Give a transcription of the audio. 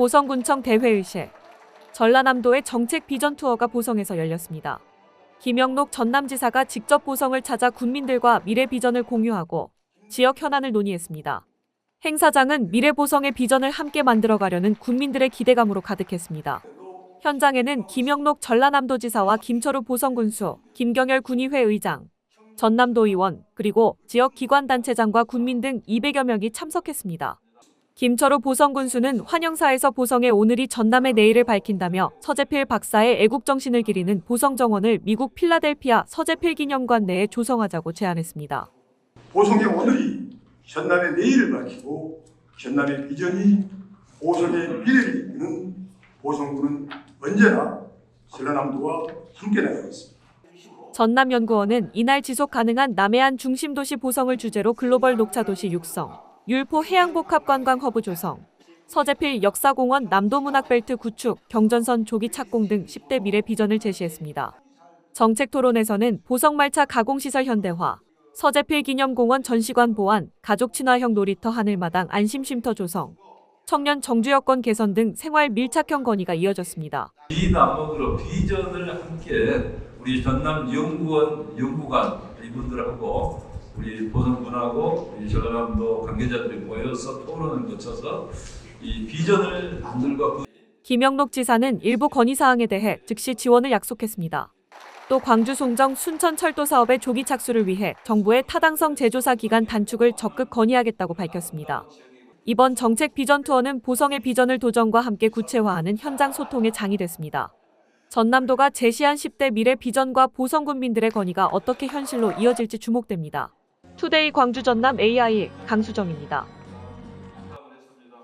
보성군청 대회의실 전라남도의 정책 비전 투어가 보성에서 열렸습니다. 김영록 전남지사가 직접 보성을 찾아 군민들과 미래 비전을 공유하고 지역 현안을 논의했습니다. 행사장은 미래 보성의 비전을 함께 만들어가려는 군민들의 기대감으로 가득했습니다. 현장에는 김영록 전라남도지사와 김철우 보성군수, 김경열 군의회 의장, 전남도 의원, 그리고 지역 기관단체장과 군민 등 200여 명이 참석했습니다. 김철우 보성군수는 환영사에서 보성의 오늘이 전남의 내일을 밝힌다며 서재필 박사의 애국정신을 기리는 보성정원을 미국 필라델피아 서재필 기념관 내에 조성하자고 제안했습니다. 보성의 오늘이 전남의 내일을 밝히고 전남의 비전이 보성의 미래를 이끄는 보성군은 언제나 전라남도와 함께 나가겠습니다. 전남연구원은 이날 지속 가능한 남해안 중심도시 보성을 주제로 글로벌 녹차도시 육성, 율포 해양복합관광 허브 조성, 서재필 역사공원 남도문학벨트 구축, 경전선 조기 착공 등 10대 미래 비전을 제시했습니다. 정책 토론에서는 보성말차 가공시설 현대화, 서재필 기념공원 전시관 보완, 가족 친화형 놀이터 하늘마당 안심쉼터 조성, 청년 정주 여건 개선 등 생활 밀착형 건의가 이어졌습니다. 비남북으로 비전을 함께 우리 전남 연구원 연구관 이분들하고 우리 보성군하고 우리 전라남도 관계자들이 모여서 토론을 거쳐서 이 비전을 만들고 그 김영록 지사는 일부 건의사항에 대해 즉시 지원을 약속했습니다. 또 광주 송정 순천 철도 사업의 조기 착수를 위해 정부의 타당성 재조사 기간 단축을 적극 건의하겠다고 밝혔습니다. 이번 정책 비전 투어는 보성의 비전을 도전과 함께 구체화하는 현장 소통의 장이 됐습니다. 전남도가 제시한 10대 미래 비전과 보성 군민들의 건의가 어떻게 현실로 이어질지 주목됩니다. 투데이 광주 전남 AI 강수정입니다.